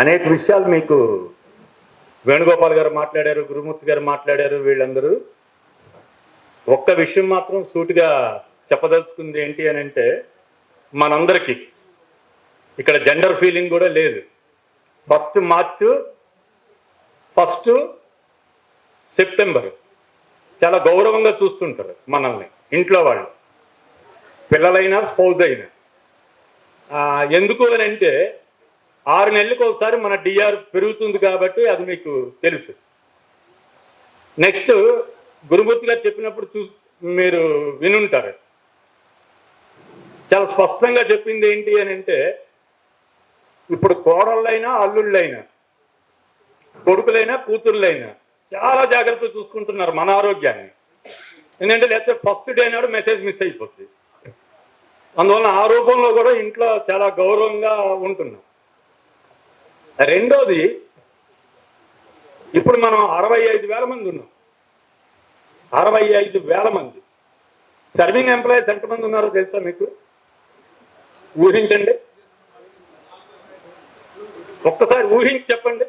అనేక విషయాలు మీకు వేణుగోపాల్ గారు మాట్లాడారు గురుమూర్తి గారు మాట్లాడారు వీళ్ళందరూ. ఒక్క విషయం మాత్రం సూటిగా చెప్పదలుచుకుంది ఏంటి అని అంటే మనందరికీ ఇక్కడ జెండర్ ఫీలింగ్ కూడా లేదు. ఫస్ట్ మార్చ్ ఫస్ట్ సెప్టెంబర్ చాలా గౌరవంగా చూస్తుంటారు మనల్ని ఇంట్లో వాళ్ళు. పిల్లలైనా స్పౌజ్ అయినా. ఎందుకు అని అంటే ఆరు నెలలకు ఒకసారి మన డిఆర్ పెరుగుతుంది కాబట్టి అది మీకు తెలుసు. నెక్స్ట్ గురుమూర్తి గారు చెప్పినప్పుడు చూ మీరు వినుంటారు. చాలా స్పష్టంగా చెప్పింది ఏంటి అని అంటే ఇప్పుడు కోడళ్ళైనా అల్లుళ్ళైనా కొడుకులైనా కూతుర్లైనా చాలా జాగ్రత్త చూసుకుంటున్నారు మన ఆరోగ్యాన్ని. ఎందుకంటే లేకపోతే ఫస్ట్ డే నాడు మెసేజ్ మిస్ అయిపోతుంది అందువల్ల ఆ రూపంలో కూడా ఇంట్లో చాలా గౌరవంగా ఉంటున్నాం. రెండోది ఇప్పుడు మనం అరవై ఐదు వేల మంది ఉన్నాం. అరవై ఐదు వేల మంది. సర్వింగ్ ఎంప్లాయీస్ ఎంతమంది ఉన్నారో తెలుసా మీకు? ఊహించండి. ఒక్కసారి ఊహించి చెప్పండి.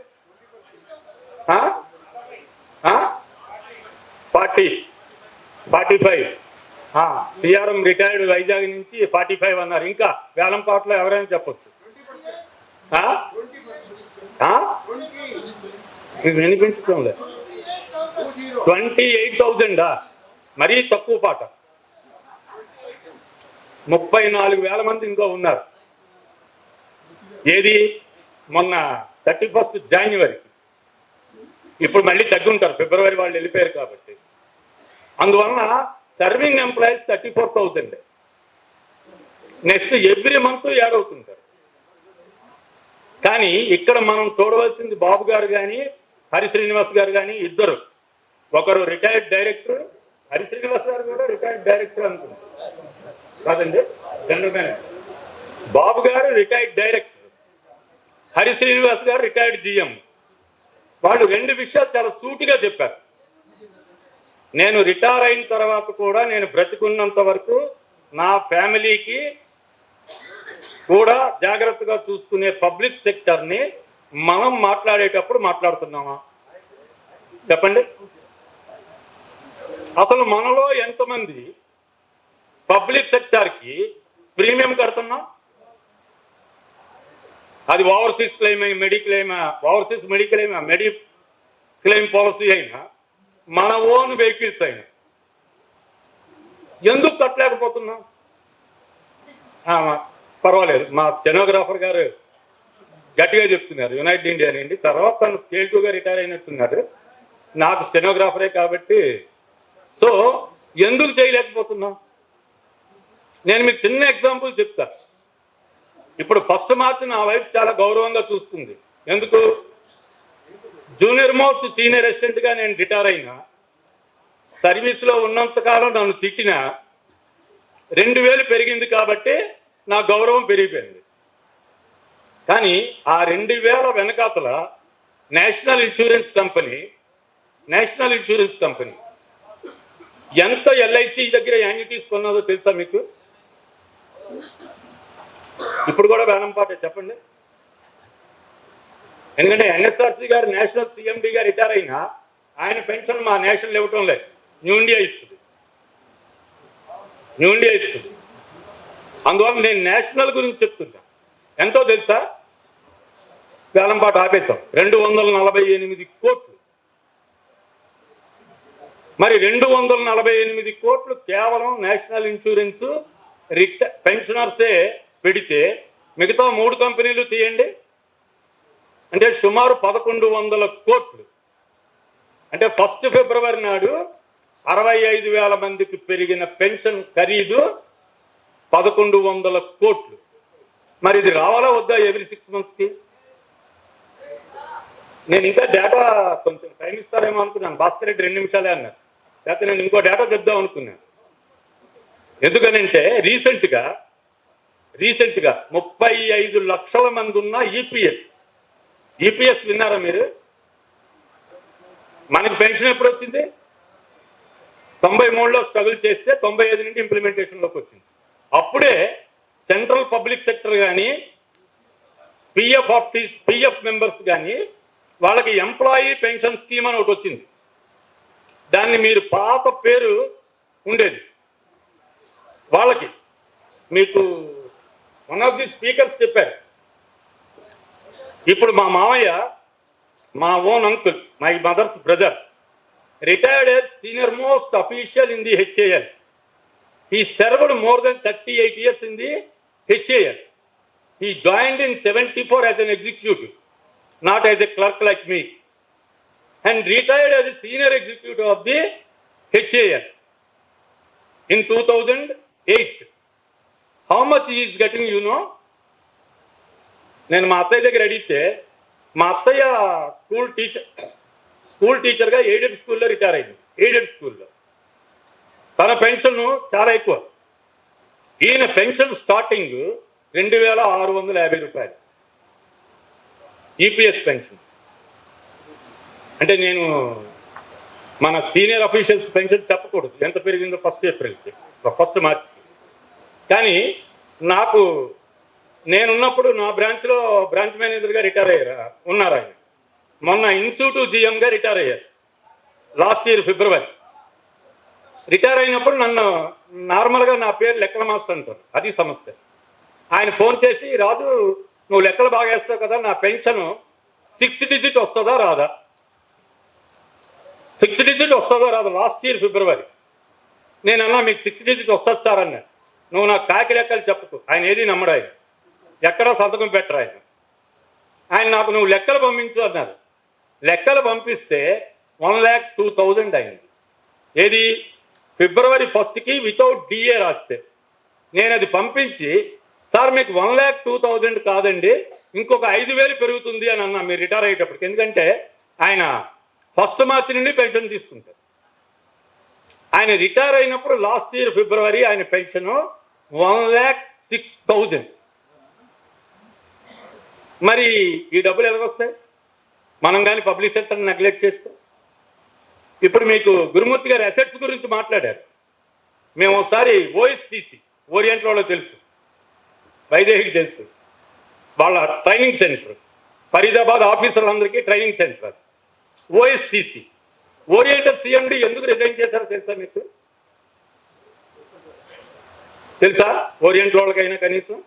Forty. Forty five. CRM retired Vizag నుంచి ఫార్టీ ఫైవ్ అన్నారు. ఇంకా వేలంపాట్లో ఎవరైనా చెప్పచ్చు. మీకు వినిపించడం లేదు ట్వంటీ ఎయిట్ థౌజండా మరీ తక్కువ పాట. ముప్పై నాలుగు వేల మంది ఇంకో ఉన్నారు. ఏది? మొన్న థర్టీ ఫస్ట్ జనవరికి ఇప్పుడు మళ్ళీ తగ్గుంటారు. ఫిబ్రవరి వాళ్ళు వెళ్ళిపోయారు కాబట్టి. అందువలన serving employees thirty four thousand next every month add అవుతుంది కానీ ఇక్కడ మనం చూడవలసింది బాబు గారు కానీ హరి శ్రీనివాస్ గారు కానీ ఇద్దరు. ఒకరు రిటైర్డ్ డైరెక్టర్ హరి శ్రీనివాస్ గారు కూడా రిటైర్డ్ డైరెక్టర్ అనుకుంటారు కాదండి? జనరల్ మేనేజర్ బాబు గారు రిటైర్డ్ డైరెక్టర్ హరి శ్రీనివాస్ గారు రిటైర్డ్ జిఎం వాళ్ళు రెండు విషయాలు చాలా సూటిగా చెప్పారు. నేను రిటైర్ అయిన తర్వాత కూడా నేను బ్రతికున్నంత వరకు నా ఫ్యామిలీకి కూడా జాగ్రత్తగా చూసుకునే పబ్లిక్ సెక్టర్ని మనం మాట్లాడేటప్పుడు మాట్లాడుతున్నామా? చెప్పండి. అసలు మనలో ఎంతమంది పబ్లిక్ సెక్టార్కి ప్రీమియం కడుతున్నాం? అది ఓవర్సీస్ క్లెయిమ్ అయి mediclaim overseas mediclaim medi claim policy అయినా మన ఓన్ వెహికల్స్ అయినా ఎందుకు కట్టలేకపోతున్నాం? పర్వాలేదు. మా స్టెనోగ్రాఫర్ గారు గట్టిగా చెప్తున్నారు యునైటెడ్ ఇండియా నుండి తర్వాత తను స్కేల్ టూగా రిటైర్ అయినట్టున్నారు. నాకు స్టెనోగ్రాఫరే కాబట్టి సో ఎందుకు చేయలేకపోతున్నాం? నేను మీకు చిన్న ఎగ్జాంపుల్ చెప్తా. ఇప్పుడు ఫస్ట్ మార్చ్ నా వైఫ్ చాలా గౌరవంగా చూస్తుంది ఎందుకు? జూనియర్ మోస్ట్ సీనియర్ అసిస్టెంట్గా నేను రిటైర్ అయినా సర్వీస్లో ఉన్నంతకాలం నన్ను తిట్టిన రెండు వేలు పెరిగింది కాబట్టి నా గౌరవం పెరిగిపోయింది. కానీ ఆ రెండు వేల వెనకాతల National Insurance Company National Insurance Company ఎంత ఎల్ఐసి దగ్గర యాంగి తీసుకున్నదో తెలుసా మీకు? ఇప్పుడు కూడా వేలంపాటే చెప్పండి. ఎందుకంటే ఎన్ఎస్ఆర్సీ గారు నేషనల్ సిఎండి గారు రిటైర్ అయినా ఆయన పెన్షన్ మా నేషనల్ ఇవ్వటం లేదు. న్యూ ఇండియా ఇస్తుంది. న్యూ ఇండియా ఇస్తుంది. అందువల్ల నేను నేషనల్ గురించి చెప్తున్నా ఎంతో తెలుసా? వేలంపాట ఆపేశాం. రెండు వందల నలభై ఎనిమిది కోట్లు. మరి రెండు వందల నలభై ఎనిమిది కోట్లు కేవలం నేషనల్ ఇన్సూరెన్స్ రిట పెన్షనర్సే పెడితే మిగతా మూడు కంపెనీలు తీయండి. అంటే సుమారు పదకొండు వందల కోట్లు. అంటే ఫస్ట్ ఫిబ్రవరి నాడు అరవై ఐదు వేల మందికి పెరిగిన పెన్షన్ ఖరీదు పదకొండు వందల కోట్లు. మరి ఇది రావాలా వద్దా ఎవ్రీ సిక్స్ మంత్స్కి నేను ఇంకా డేటా కొంచెం టైం ఇస్తారేమో అనుకున్నాను. భాస్కర్ రెడ్డి రెండు నిమిషాలే అన్నారు. లేకపోతే నేను ఇంకో డేటా చెప్దాం అనుకున్నాను. ఎందుకనంటే రీసెంట్గా రీసెంట్గా ముప్పై ఐదు లక్షల మంది ఉన్న ఈపీఎస్ ఈపీఎస్ విన్నారా మీరు? మనకి పెన్షన్ ఎప్పుడు వచ్చింది? తొంభై మూడులో స్ట్రగుల్ చేస్తే తొంభై ఐదు నుండి ఇంప్లిమెంటేషన్లోకి వచ్చింది. అప్పుడే సెంట్రల్ పబ్లిక్ సెక్టర్ కానీ పిఎఫ్ ఆఫ్ పిఎఫ్ మెంబర్స్ కానీ వాళ్ళకి ఎంప్లాయీ పెన్షన్ స్కీమ్ అని ఒకటి వచ్చింది. దాన్ని మీరు పాత పేరు ఉండేది. వాళ్ళకి మీకు వన్ ఆఫ్ ది స్పీకర్స్ చెప్పారు. ఇప్పుడు మా మామయ్య మా own uncle my mother's brother retired senior most official in the HAL he served more than thirty eight years in the HAL he joined in seventy four as an executive not as a clerk like me and retired as a senior executive of the HAL in 2008. How much he is getting, you know? నేను మా అత్తయ్య దగ్గర అడిగితే మా అత్తయ్య school teacher school టీచర్గా aided స్కూల్లో retire అయింది ఎయిడెడ్ స్కూల్లో తన పెన్షన్ చాలా ఎక్కువ. ఈయన పెన్షన్ స్టార్టింగ్ రెండు వేల ఆరు వందల యాభై రూపాయలు. EPS pension. అంటే నేను మన సీనియర్ అఫీషియల్స్ పెన్షన్ చెప్పకూడదు. ఎంత పెరిగిందో ఫస్ట్ ఏప్రిల్కి ఫస్ట్ మార్చికి కానీ నాకు నేనున్నప్పుడు నా బ్రాంచ్లో బ్రాంచ్ మేనేజర్గా రిటైర్ అయ్యారు. ఉన్నారు ఆయన. మొన్న ఇన్స్టిట్యూట్ జిఎంగా రిటైర్ అయ్యారు. Last year February. రిటైర్ అయినప్పుడు నన్ను నార్మల్గా నా పేరు లెక్కల మాస్టర్ అంటారు. అది సమస్య. ఆయన ఫోన్ చేసి రాజు నువ్వు లెక్కలు బాగా వేస్తావు కదా నా పెన్షన్ సిక్స్ డిజిట్ వస్తుందా రాదా? సిక్స్ డిజిట్ వస్తుందా రాదా? Last year February. నేను అన్నా మీకు సిక్స్ డిజిట్ వస్తుంది సార్ అన్నా. నువ్వు నాకు కాకి లెక్కలు చెప్పకు. ఆయన ఏది నమ్మడు ఆయన. ఎక్కడా సంతకం పెట్టరు ఆయన. ఆయన నాకు నువ్వు లెక్కలు పంపించు అన్నారు. లెక్కలు పంపిస్తే వన్ ల్యాక్ టూ థౌజండ్ అయింది. ఏది? ఫిబ్రవరి ఫస్ట్కి వితౌట్ డిఏ రాస్తే. నేను అది పంపించి సార్ మీకు వన్ ల్యాక్ టూ థౌజండ్ కాదండి ఇంకొక ఐదు వేలు పెరుగుతుంది అని అన్నా. మీరు రిటైర్ అయ్యేటప్పటికి. ఎందుకంటే ఆయన ఫస్ట్ మార్చి నుండి పెన్షన్ తీసుకుంటారు. ఆయన రిటైర్ అయినప్పుడు లాస్ట్ ఇయర్ ఫిబ్రవరి ఆయన pension one lakh six thousand మరి ఈ డబ్బులు ఎలాగొస్తాయి మనం కానీ పబ్లిక్ సెక్టర్ని నెగ్లెక్ట్ చేస్తే? ఇప్పుడు మీకు గురుమూర్తి గారు అసెట్స్ గురించి మాట్లాడారు. మేము ఒకసారి ఓఎస్టీసీ ఓరియంట్ వాళ్ళకి తెలుసు. వైదేహికి తెలుసు. వాళ్ళ training centre Faridabad ఆఫీసర్లందరికీ training centre OSTC Oriental CMD ఎందుకు రిజైన్ చేశారో తెలుసా మీకు? తెలుసా? ఓరియంట్ వాళ్ళకైనా కనీసం?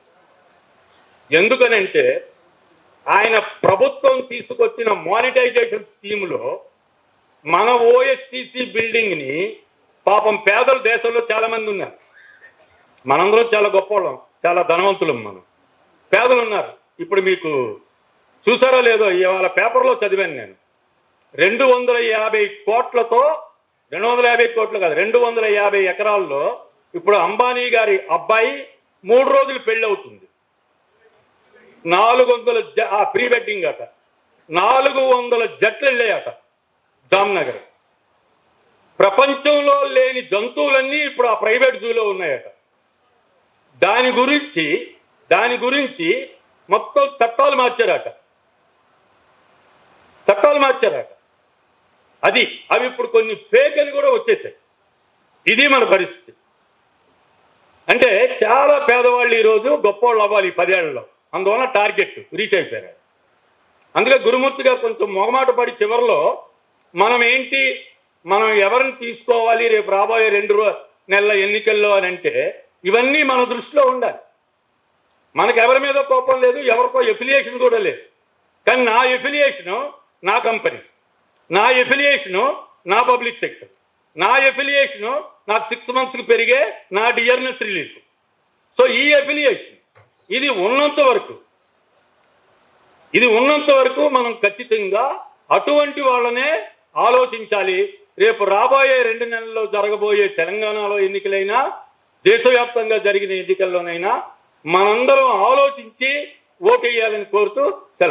ఎందుకనంటే ఆయన ప్రభుత్వం తీసుకొచ్చిన మానిటైజేషన్ స్కీమ్లో మన ఓఎస్టీసీ బిల్డింగ్ని పాపం పేదలు దేశంలో చాలా మంది ఉన్నారు. మనందరం చాలా గొప్పవాళ్ళం చాలా ధనవంతులం మనం. పేదలు ఉన్నారు. ఇప్పుడు మీకు చూసారో లేదో ఇవాళ పేపర్లో చదివాను నేను. రెండు వందల యాభై కోట్లతో రెండు వందల యాభై కోట్లు కాదు రెండు వందల యాభై ఎకరాల్లో ఇప్పుడు అంబానీ గారి అబ్బాయి మూడు రోజులు పెళ్ళి అవుతుంది. నాలుగు వందల జ ఆ ప్రీ వెడ్డింగ్ అట. నాలుగు వందల జట్లు వెళ్ళాయట. జామ్నగర్. ప్రపంచంలో లేని జంతువులన్నీ ఇప్పుడు ఆ ప్రైవేట్ జూలో ఉన్నాయట. దాని గురించి దాని గురించి మొత్తం చట్టాలు మార్చారట. చట్టాలు మార్చారట. అది అవి ఇప్పుడు కొన్ని ఫేక్ అని కూడా వచ్చేసాయి. ఇది మన పరిస్థితి. అంటే చాలా పేదవాళ్ళు ఈరోజు గొప్పవాళ్ళు అవ్వాలి ఈ పదేళ్ళలో. అందువల్ల టార్గెట్ రీచ్ అయిపోయారు. అందుకే గురుమూర్తి గారు కొంచెం మొగమాట పడి చివరిలో మనం ఏంటి మనం ఎవరిని తీసుకోవాలి? రేపు రాబోయే రెండు నెలల ఎన్నికల్లో అని అంటే ఇవన్నీ మన దృష్టిలో ఉండాలి. మనకు ఎవరి మీద కోపం లేదు ఎవరికో ఎఫిలియేషన్ కూడా లేదు. కానీ నా ఎఫిలియేషను నా కంపెనీ నా ఎఫిలియేషను నా పబ్లిక్ సెక్టర్ నా ఎఫిలియేషను నాకు సిక్స్ మంత్స్కి పెరిగే నా డియర్నెస్ రిలీఫ్. సో ఈ ఎఫిలియేషన్ ఇది ఉన్నంత వరకు ఇది ఉన్నంత వరకు మనం ఖచ్చితంగా అటువంటి వాళ్ళనే ఆలోచించాలి. రేపు రాబోయే రెండు నెలల్లో జరగబోయే తెలంగాణలో ఎన్నికలైనా దేశవ్యాప్తంగా జరిగిన ఎన్నికల్లోనైనా మనందరం ఆలోచించి ఓటేయాలని కోరుతూ సెలవు.